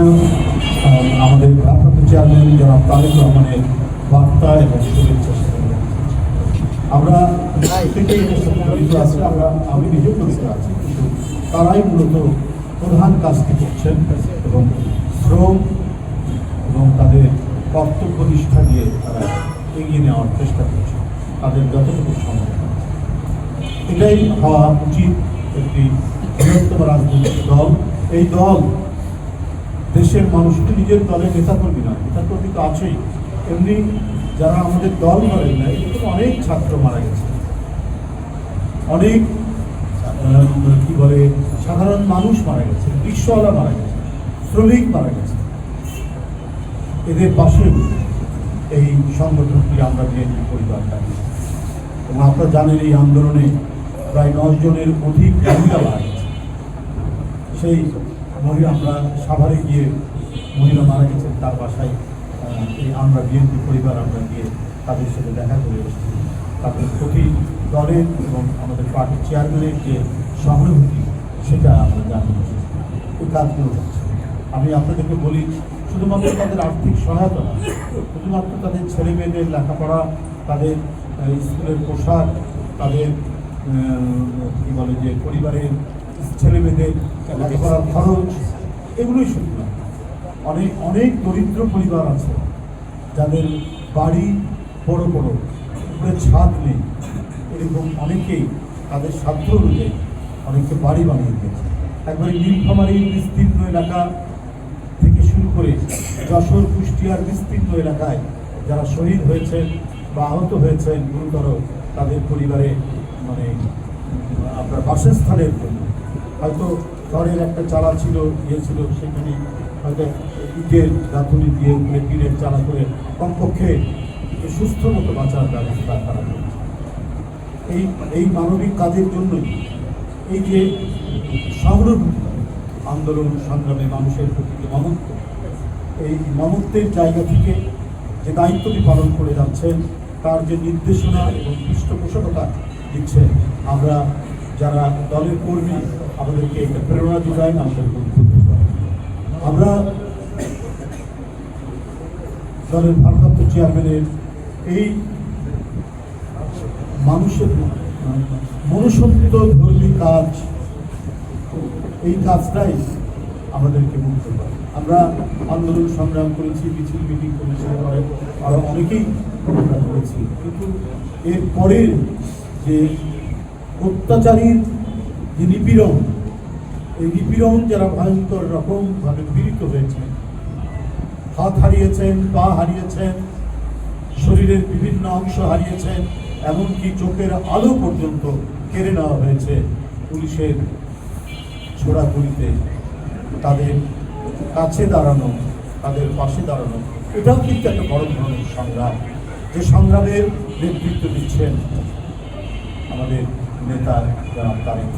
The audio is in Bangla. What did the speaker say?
আহ, আমাদের ভারপ্রাপ্ত চেয়ারম্যান জনাব তারেক রহমানের বার্তা এবং শুভেচ্ছা। আমরা আমরা আমি নিজেও জড়িত আছি কিন্তু তারাই মূলত প্রধান কাজটি করছেন এবং শ্রম এবং তাদের কর্তব্য নিষ্ঠা দিয়ে তারা এগিয়ে নেওয়ার চেষ্টা করছে তাদের যতটুকু সম্ভব। এটাই হওয়া উচিত একটি বৃহত্তম রাজনৈতিক দল। এই দল দেশের মানুষ তো নিজের দলের নেতাকর্মী নয়, নেতাকর্মী তো আছেই। এমনি যারা আমাদের দল করেন না এরকম অনেক ছাত্র মারা গেছে। অনেক কি বলে, সাধারণ মানুষ মারা গেছে, রিক্সাওয়ালা মারা গেছে, শ্রমিক মারা গেছে। এদের পাশে এই সংগঠনটি আমরা বিএনপি পরিবার থাকি এবং আপনারা জানেন এই আন্দোলনে প্রায় নয় জনের অধিক মহিলা মারা গেছে সেই মহিলা আমরা সাভারে গিয়ে মহিলা মারা গেছেন, তার বাসায় এই আমরা বিএনপি পরিবার আমরা গিয়ে তাদের সাথে দেখা করে এসেছি। তাদের প্রতি দলের এবং আমাদের পার্টির চেয়ারম্যানের যে সহানুভূতি, সেটা আমরা জানি এই কাজগুলো হচ্ছে। আমি আপনাদেরকে বলি, শুধুমাত্র তাদের আর্থিক সহায়তা না শুধুমাত্র তাদের ছেলে মেয়েদের লেখাপড়া, তাদের স্কুলের পোশাক, তাদের কি বলে যে পরিবারের ছেলে মেয়েদের লেখাপড়ার খরচ এগুলোই শুধু না অনেক অনেক দরিদ্র পরিবার আছে যাদের বাড়ি বড় বড় উপরে ছাদ নেই। এরকম অনেকেই তাদের সাধ্য অনুযায়ী অনেকে বাড়ি বানিয়ে দিয়েছে। একবারে নীলফামারীর বিস্তীর্ণ এলাকা থেকে শুরু করে যশোর কুষ্টিয়ার বিস্তীর্ণ এলাকায় যারা শহীদ হয়েছেন বা আহত হয়েছেন গুরুতর তাদের পরিবারে মানে আপনার বাসস্থানের জন্য। হয়তো ঘরের একটা চালা ছিল ইয়ে ছিল, সেখানে হয়তো ইটের গাঁথুনি দিয়ে উপরে টিনের চালা করে কমপক্ষে সুস্থ মতো বাঁচার ব্যবস্থা করা হয়েছে। এই এই মানবিক কাজের জন্যই এই যে সহানুভূতি আন্দোলন, সংগ্রামে মানুষের প্রতি যে মমত্ব, এই মমত্বের জায়গা থেকে যে দায়িত্বটি পালন করে যাচ্ছেন, তার যে নির্দেশনা এবং পৃষ্ঠপোষকতা দিচ্ছেন, আমরা যারা দলের কর্মী আমাদেরকে একটা প্রেরণা যোগায় উদ্বুদ্ধ আমরা দলের ভারপ্রাপ্ত চেয়ারম্যানের এই মানুষের মনুষ্যত্ব ধর্মী কাজ, এই কাজটাই আমাদেরকে মুক্ত করে। আমরা আন্দোলন সংগ্রাম করেছি, মিছিল, মিটিং করেছি আরও আরও অনেকেই আমরা করেছি। কিন্তু এর পরের যে অত্যাচারীর যে নিপীড়ন, এই নিপীড়ন যারা ভয়ঙ্কর রকমভাবে পীড়িত হয়েছে হাত হারিয়েছেন, পা হারিয়েছেন, শরীরের বিভিন্ন অংশ হারিয়েছেন, এমনকি চোখের আলো পর্যন্ত কেড়ে নেওয়া হয়েছে পুলিশের ছোড়াগুলিতে, তাদের কাছে দাঁড়ানো, তাদের পাশে দাঁড়ানো এটাও কিন্তু একটা বড় ধরনের সংগ্রাম যে সংগ্রামের নেতৃত্ব দিচ্ছেন আমাদের নেতা জনাব তারেক।